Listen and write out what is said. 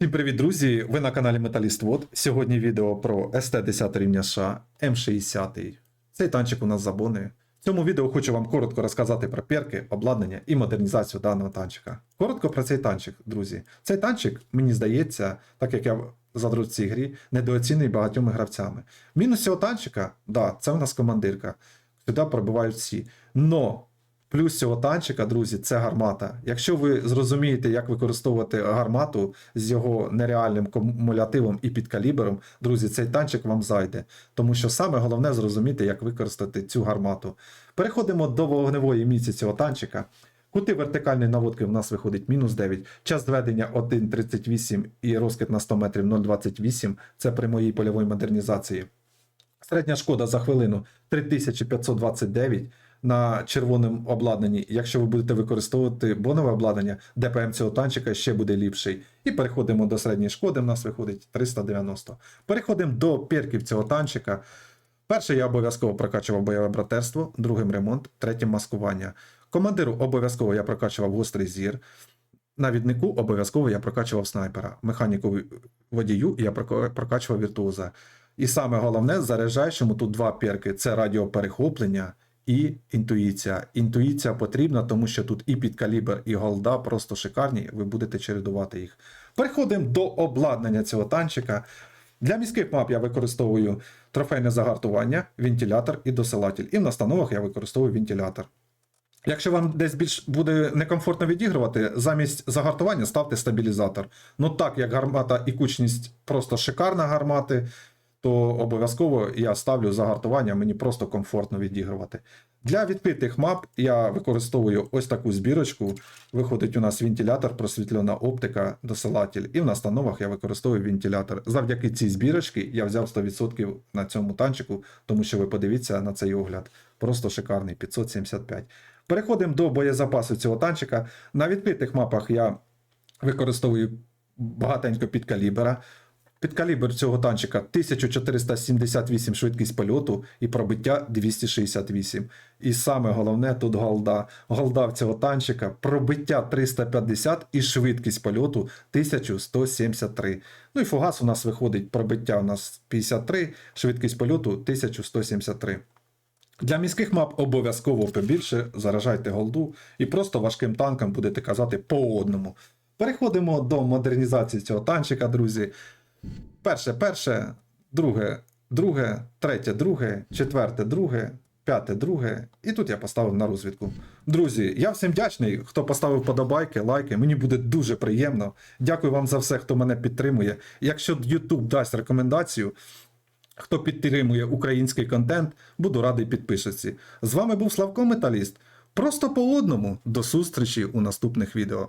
Всім привіт, друзі! Ви на каналі Металіст Вод. Сьогодні відео про СТ-10 рівня США М60. Цей танчик у нас забони. В цьому відео хочу вам коротко розказати про перки, обладнання і модернізацію даного танчика. Коротко про цей танчик, друзі. Цей танчик, мені здається, так як я задрот в цій грі, недооцінений багатьома гравцями. Мінус цього танчика, да, це у нас командирка. Сюди пробивають всі. Но Плюс цього танчика, друзі, це гармата. Якщо ви зрозумієте, як використовувати гармату з його нереальним кумулятивом і підкалібером, друзі, цей танчик вам зайде. Тому що саме головне зрозуміти, як використати цю гармату. Переходимо до вогневої міці цього танчика. Кути вертикальної наводки в нас виходить мінус 9. Час зведення 1,38 і розкид на 100 метрів 0,28. Це при моїй польовій модернізації. Середня шкода за хвилину 3529 на червоному обладнанні. Якщо ви будете використовувати бонове обладнання, ДПМ цього танчика ще буде ліпший. І переходимо до середньої шкоди, в нас виходить 390. Переходимо до перків цього танчика. Перше, я обов'язково прокачував бойове братерство, другим ремонт, третім маскування. Командиру обов'язково я прокачував гострий зір. Навіднику обов'язково я прокачував снайпера. Механіку водію я прокачував віртуоза. І саме головне, заряджаючому тут два перки: це радіоперехоплення і інтуїція. Інтуїція потрібна, тому що тут і підкалібр, і голда просто шикарні, ви будете чередувати їх. Переходимо до обладнання цього танчика. Для міських мап я використовую трофейне загартування, вентилятор і досилатель. І в настановах я використовую вентилятор. Якщо вам десь більш буде некомфортно відігрувати, замість загартування ставте стабілізатор. Ну так як гармата і кучність просто шикарна гармати, то обов'язково я ставлю загартування, мені просто комфортно відігрувати. Для відкритих мап я використовую ось таку збірочку. Виходить у нас вентилятор, просвітлена оптика, досилатель. І в настановах я використовую вентилятор. Завдяки цій збірочці я взяв 100% на цьому танчику, тому що ви подивіться на цей огляд. Просто шикарний 575. Переходимо до боєзапасу цього танчика. На відкритих мапах я використовую багатенько підкалібера. Підкалібр цього танчика 1478 швидкість польоту і пробиття 268. І саме головне тут голда. Голда цього танчика пробиття 350 і швидкість польоту 1173. Ну і фугас у нас виходить пробиття у нас 53, швидкість польоту 1173. Для міських мап обов'язково побільше заражайте голду і просто важким танкам будете казати по одному. Переходимо до модернізації цього танчика, друзі. Перше, перше, друге, друге, третє, друге, четверте, друге, п'яте, друге. І тут я поставив на розвідку. Друзі, я всім вдячний, хто поставив подобайки, лайки. Мені буде дуже приємно. Дякую вам за все, хто мене підтримує. Якщо YouTube дасть рекомендацію, хто підтримує український контент, буду радий підписці. З вами був Славко Металіст. Просто по одному. До зустрічі у наступних відео.